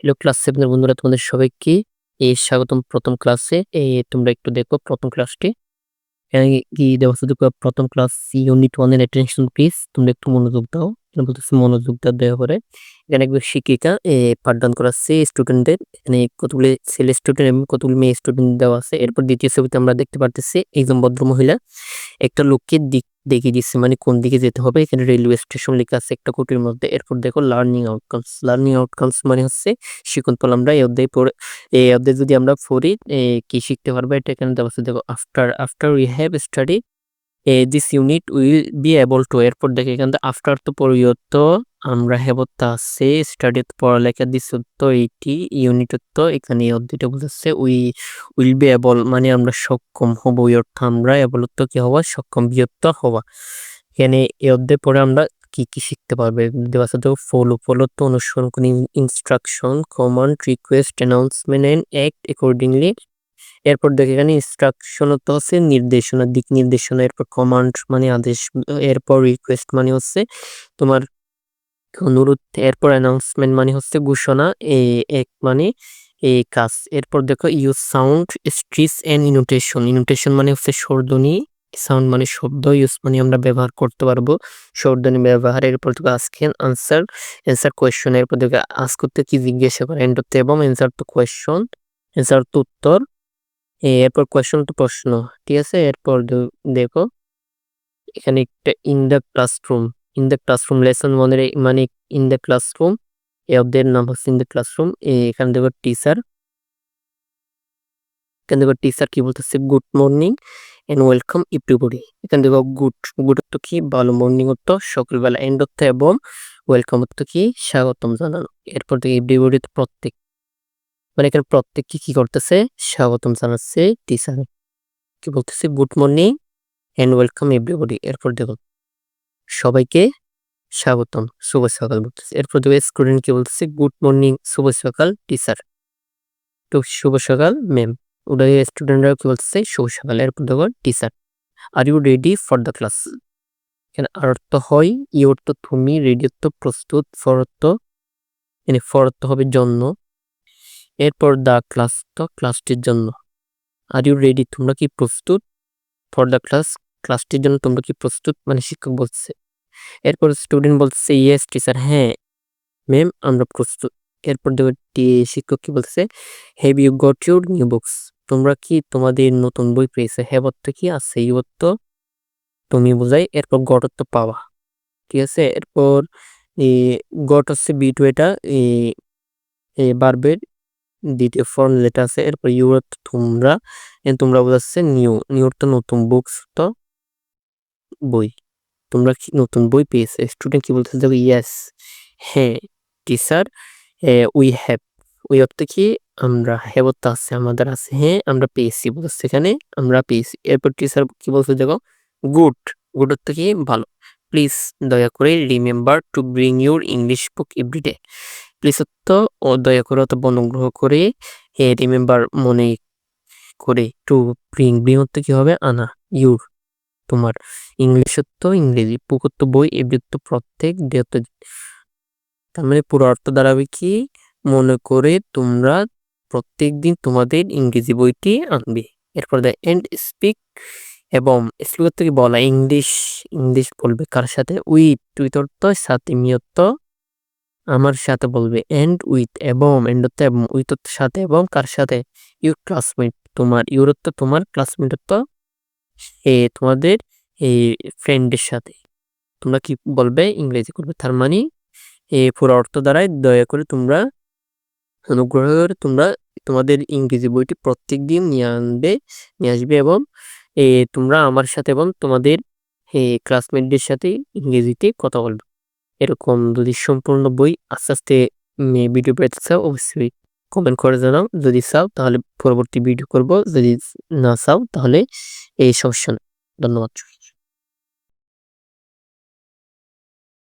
Hello class সেভেনের বন্ধুরা, তোমাদের সবাইকে এই স্বাগতম প্রথম ক্লাসে তোমরা একটু দেখো প্রথম ক্লাসটি কি দেওয়া প্রথম ক্লাস ইউনিট ওয়ানের অ্যাটেনশন প্লিজ তোমরা একটু মনোযোগ দাও বলতেছে মনোযোগ দাও দেওয়া পরে এখানে একবার শিক্ষিকা পাঠদান করাচ্ছে স্টুডেন্টদের এখানে কতগুলি ছেলে স্টুডেন্ট এবং কতগুলি মেয়ে স্টুডেন্ট দেওয়া আছে। এরপর দ্বিতীয় ছবিতে আমরা দেখতে পারতেছি একজন ভদ্র মহিলা একটা লোককে দিক দেখিয়ে দিচ্ছে মানে কোন দিকে যেতে হবে? এখানে রেলওয়ে স্টেশন লেখা আছে একটা কোটির মধ্যে। এরপর দেখো লার্নিং আউটকামস লার্নিং আউটকামস মানে হচ্ছে শিক্ষণফল আমরা এই অধ্যায় পড়ে, এই অধ্যায় যদি আমরা পড়ি কি শিখতে পারব? এটা এখানে দেওয়া আছে। দেখো after after we have study this unit will be able to এরপর দেখো এখানে আফটার তো পরিয়ত আমরা হেবত আছে স্টাডি পড়ালেখা দিস তো এইটি তো এখানে অধ্যায়টা বুঝাচ্ছে উই উইল বি এবল মানে আমরা সক্ষম হব ওই অর্থ আমরা এবল তো কি হওয়া, সক্ষম বিয়ত্ত হওয়া। এখানে এই অধ্যায় পরে আমরা কি কি শিখতে পারবে? দেওয়া আছে দেখো ফলো ফলো তো অনুসরণ করে instruction command request announcement and act accordingly এরপর দেখে এখানে ইনস্ট্রাকশন তো আছে, নির্দেশনা, দিক নির্দেশনা, এরপর কমান্ড মানে আদেশ, এরপর রিকোয়েস্ট মানে হচ্ছে তোমার অনুরোধ, এরপর অ্যানাউন্সমেন্ট মানে হচ্ছে ঘোষণা এক মানে এই কাজ। এরপর দেখো use sound stress and intonation intonation মানে হচ্ছে স্বরধ্বনি সাউন্ড মানে শব্দ ইউজ মানে আমরা ব্যবহার করতে পারব। স্বরধ্বনি ব্যবহার, এরপর দেখো আজকে আনসার অ্যান্সার কোয়েশ্চন এরপর দেখো আজ করতে কি জিজ্ঞাসা করে? এন্ড হতে এবং অ্যান্সার তো কোয়েশ্চন অ্যান্সার তো উত্তর এরপর কোয়েশ্চন তো প্রশ্ন, ঠিক আছে? এরপর দেখো, এখানে একটা in the classroom in the classroom lesson ওয়ানের মানে ইন দ্য ক্লাসরুম এ অধ্যায়ের নাম হচ্ছে ইন দ্য ক্লাসরুম এখানে দেখো টিচার এখানে দেখো টিচার কি বলতেছে? Good morning and welcome everybody এখানে দেখো গুড গুড অর্থ কি? ভালো মর্নিং অর্থ সকালবেলা। এন্ড অর্থ এবং ওয়েলকাম অর্থ কি? স্বাগতম জানানো। এরপর থেকে এভরিবডি তো প্রত্যেক মানে এখানে প্রত্যেককে কি করতেছে? স্বাগতম জানাচ্ছে টিচার কি বলতেছে? Good morning and welcome everybody এরপর দেখো সবাইকে স্বাগতম, শুভ সকাল বলতেছে। এরপর দেখো স্টুডেন্ট কি বলতেছে? গুড মর্নিং শুভ সকাল টিচার তো শুভ সকাল ম্যাম ওটা স্টুডেন্টরা কি বলতেছে? শুভ সকাল এরপর দেখো teacher are you ready for the class এখানে আর অর্থ হয়, ই অর্থ তুমি রেডি অর্থ প্রস্তুত ফর অর্থ মানে ফর অর্থ হবে জন্য। এরপর দ্য ক্লাস তো ক্লাসটির জন্য। আর ইউ রেডি তোমরা কি প্রস্তুত? ফর দ্য ক্লাস ক্লাসটির জন্য তোমরা কি প্রস্তুত? মানে শিক্ষক বলছে এরপর স্টুডেন্ট বলছে ইয়েস টিচার হ্যাঁ। ম্যাম আমরা প্রস্তুত। এরপর শিক্ষক কি বলছে have you got your new books তোমরা কি তোমাদের নতুন বই পেয়েছে? হ্যাভ কি আছে? ইউ তুমি বোঝাই, এরপর গট অর্থ পাওয়া। ঠিক আছে? এরপর গট হচ্ছে বি টু এটা বারবের দ্বিতীয় ফর্ম যেটা আছে, এরপর ইউ অর্থ তোমরা তোমরা বোঝাচ্ছে নিউ নিউ তো নতুন বুকস তো বই। তোমরা কি নতুন বই পেয়েছে? স্টুডেন্ট কি বলতেছে? দেখো ইয়েস হ্যাঁ টিচার উই হ্যাভ উই অর্থ কি আমরা অর্থ আছে, আমাদের আছে হ্যাঁ আমরা পেয়েছি বলছে এখানে, আমরা পেয়েছি। এরপর টিচার কি বলছে? দেখো গুড গুড অর্থ কি ভালো। প্লিজ দয়া করে remember to bring your English book everyday please অর্থ ও দয়া করে অত অনুগ্রহ করে রিমেম্বার মনে করে টু ব্রিং ব্রিং অর্থ কি হবে আনা ইউর তোমার ইংলিশ তো ইংরেজি পুকুর তো বই এভরি তো প্রত্যেক ডে তো তার মানে পুরো অর্থ দাঁড়াবে কি মনে করে তোমরা প্রত্যেক দিন তোমাদের ইংরেজি বইটি আনবে। এরপর দেয় এন্ড স্পিক এবং স্পিক থেকে বলা? ইংলিশ ইংলিশ বলবে কার সাথে? উইথ অর্থ সাথে মিয়ত্ত আমার সাথে বলবে। এন্ড উইথ এবং, এন্ড এবং, উইথ সাথে এবং কার সাথে? ইউর ক্লাসমেট, তোমার, ইউর অর্থ তোমার ক্লাসমেট অর্থ এ তোমাদের এই ফ্রেন্ডের সাথে। তোমরা কি বলবে? ইংরেজি করবে। তার মানে এ পুরো অর্থ দ্বারাই দয়া করে তোমরা, অনুগ্রহ করে তোমরা তোমাদের ইংরেজি বইটি প্রত্যেক দিন নিয়ে আনবে, নিয়ে আসবে এবং, এ তোমরা আমার সাথে এবং তোমাদের ক্লাসমেটদের সাথে ইংরেজিতে কথা বলবে। এরকম যদি সম্পূর্ণ বই আস্তে আস্তে ভিডিও পেতে চাও, অবশ্যই। কমেন্ট করে জানাও। যদি চাও, তাহলে পরবর্তী ভিডিও করব। যদি না চাও, তাহলে এই সমস্যা ধন্যবাদ।